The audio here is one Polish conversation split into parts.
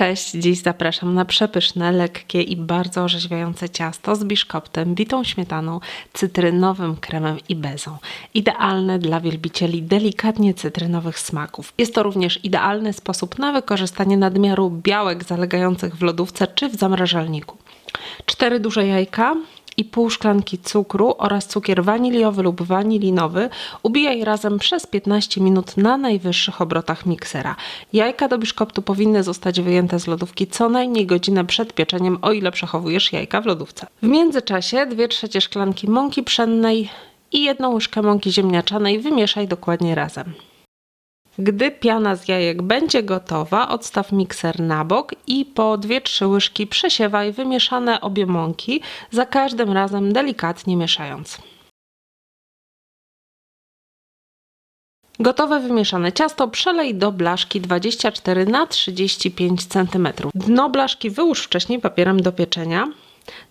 Cześć, dziś zapraszam na przepyszne, lekkie i bardzo orzeźwiające ciasto z biszkoptem, bitą śmietaną, cytrynowym kremem i bezą. Idealne dla wielbicieli delikatnie cytrynowych smaków. Jest to również idealny sposób na wykorzystanie nadmiaru białek zalegających w lodówce czy w zamrażalniku. Cztery duże jajka, i pół szklanki cukru oraz cukier waniliowy lub wanilinowy ubijaj razem przez 15 minut na najwyższych obrotach miksera. Jajka do biszkoptu powinny zostać wyjęte z lodówki co najmniej godzinę przed pieczeniem, o ile przechowujesz jajka w lodówce. W międzyczasie 2 trzecie szklanki mąki pszennej i jedną łyżkę mąki ziemniaczanej wymieszaj dokładnie razem. Gdy piana z jajek będzie gotowa, odstaw mikser na bok i po 2-3 łyżki przesiewaj wymieszane obie mąki, za każdym razem delikatnie mieszając. Gotowe wymieszane ciasto przelej do blaszki 24 na 35 cm. Dno blaszki wyłóż wcześniej papierem do pieczenia.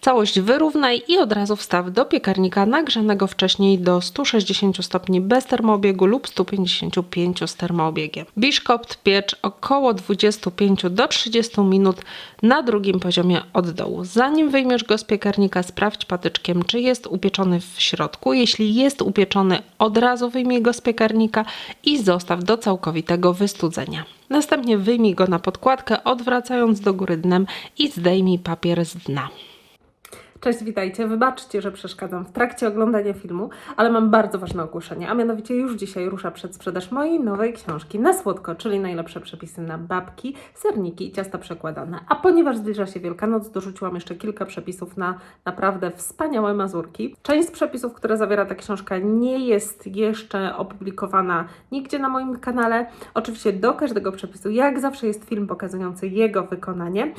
Całość wyrównaj i od razu wstaw do piekarnika nagrzanego wcześniej do 160 stopni bez termoobiegu lub 155 z termoobiegiem. Biszkopt piecz około 25 do 30 minut na drugim poziomie od dołu. Zanim wyjmiesz go z piekarnika, sprawdź patyczkiem, czy jest upieczony w środku. Jeśli jest upieczony, od razu wyjmij go z piekarnika i zostaw do całkowitego wystudzenia. Następnie wyjmij go na podkładkę, odwracając do góry dnem i zdejmij papier z dna. Cześć, witajcie. Wybaczcie, że przeszkadzam w trakcie oglądania filmu, ale mam bardzo ważne ogłoszenie, a mianowicie już dzisiaj rusza przedsprzedaż mojej nowej książki na słodko, czyli najlepsze przepisy na babki, serniki i ciasta przekładane. A ponieważ zbliża się Wielkanoc, dorzuciłam jeszcze kilka przepisów na naprawdę wspaniałe mazurki. Część z przepisów, które zawiera ta książka, nie jest jeszcze opublikowana nigdzie na moim kanale. Oczywiście do każdego przepisu, jak zawsze, jest film pokazujący jego wykonanie.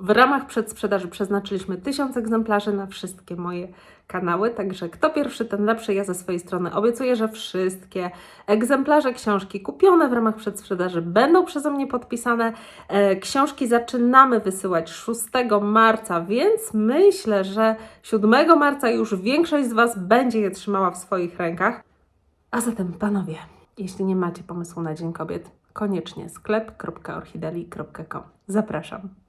W ramach przedsprzedaży przeznaczyliśmy 1000 egzemplarzy na wszystkie moje kanały, także kto pierwszy, ten lepszy. Ja ze swojej strony obiecuję, że wszystkie egzemplarze książki kupione w ramach przedsprzedaży będą przeze mnie podpisane. E, książki zaczynamy wysyłać 6 marca, więc myślę, że 7 marca już większość z Was będzie je trzymała w swoich rękach. A zatem, panowie, jeśli nie macie pomysłu na Dzień Kobiet, koniecznie sklep.orchideli.com. Zapraszam.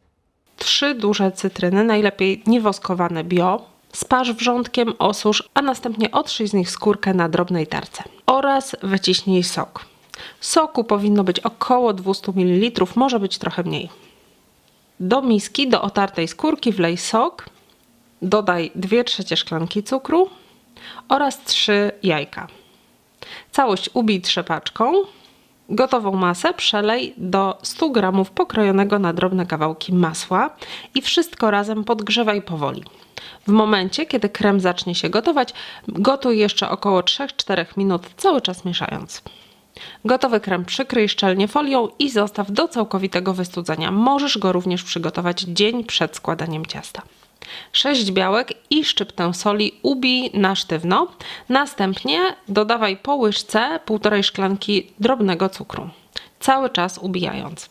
Trzy duże cytryny, najlepiej niewoskowane bio. Sparz wrzątkiem, osusz, a następnie otrzyj z nich skórkę na drobnej tarce. Oraz wyciśnij sok. Soku powinno być około 200 ml, może być trochę mniej. Do miski, do otartej skórki wlej sok, dodaj 2 trzecie szklanki cukru oraz 3 jajka. Całość ubij trzepaczką Gotową masę przelej do 100 g pokrojonego na drobne kawałki masła i wszystko razem podgrzewaj powoli. W momencie, kiedy krem zacznie się gotować, gotuj jeszcze około 3-4 minut, cały czas mieszając. Gotowy krem przykryj szczelnie folią i zostaw do całkowitego wystudzenia. Możesz go również przygotować dzień przed składaniem ciasta. 6 białek i szczyptę soli ubij na sztywno. Następnie dodawaj po łyżce półtorej szklanki drobnego cukru. Cały czas ubijając.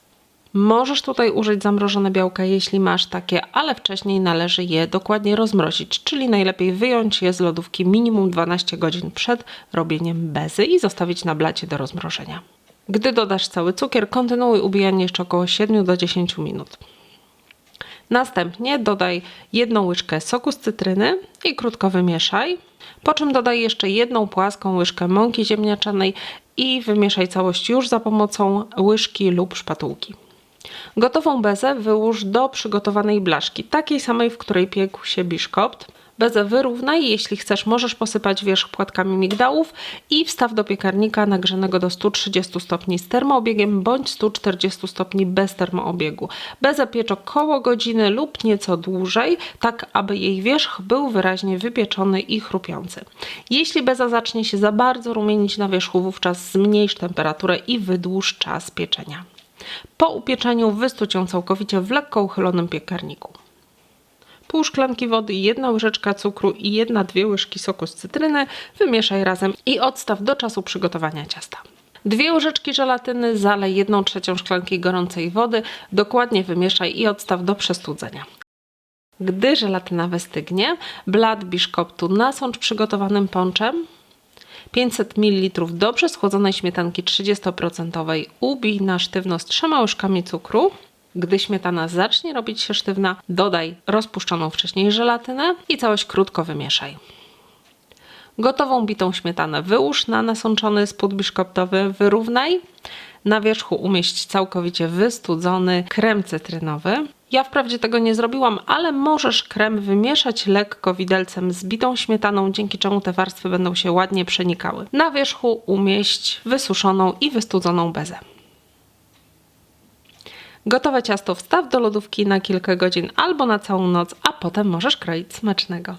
Możesz tutaj użyć zamrożone białka, jeśli masz takie, ale wcześniej należy je dokładnie rozmrozić, czyli najlepiej wyjąć je z lodówki minimum 12 godzin przed robieniem bezy i zostawić na blacie do rozmrożenia. Gdy dodasz cały cukier, kontynuuj ubijanie jeszcze około 7 do 10 minut. Następnie dodaj jedną łyżkę soku z cytryny i krótko wymieszaj. Po czym dodaj jeszcze jedną płaską łyżkę mąki ziemniaczanej i wymieszaj całość już za pomocą łyżki lub szpatułki. Gotową bezę wyłóż do przygotowanej blaszki, takiej samej, w której piekł się biszkopt. Bezę wyrównaj, jeśli chcesz możesz posypać wierzch płatkami migdałów i wstaw do piekarnika nagrzanego do 130 stopni z termoobiegiem bądź 140 stopni bez termoobiegu. Bezę piecz około godziny lub nieco dłużej, tak aby jej wierzch był wyraźnie wypieczony i chrupiący. Jeśli beza zacznie się za bardzo rumienić na wierzchu, wówczas zmniejsz temperaturę i wydłuż czas pieczenia. Po upieczeniu wystuć ją całkowicie w lekko uchylonym piekarniku pół szklanki wody, jedna łyżeczka cukru i jedna dwie łyżki soku z cytryny. Wymieszaj razem i odstaw do czasu przygotowania ciasta. Dwie łyżeczki żelatyny, zalej jedną trzecią szklanki gorącej wody, dokładnie wymieszaj i odstaw do przestudzenia. Gdy żelatyna wystygnie, blat biszkoptu nasącz przygotowanym ponczem, 500 ml dobrze schłodzonej śmietanki 30% ubij na sztywno z trzema łyżkami cukru, Gdy śmietana zacznie robić się sztywna, dodaj rozpuszczoną wcześniej żelatynę i całość krótko wymieszaj. Gotową bitą śmietanę wyłóż na nasączony spód biszkoptowy, wyrównaj. Na wierzchu umieść całkowicie wystudzony krem cytrynowy. Ja wprawdzie tego nie zrobiłam, ale możesz krem wymieszać lekko widelcem z bitą śmietaną, dzięki czemu te warstwy będą się ładnie przenikały. Na wierzchu umieść wysuszoną i wystudzoną bezę. Gotowe ciasto wstaw do lodówki na kilka godzin albo na całą noc, a potem możesz kroić smacznego.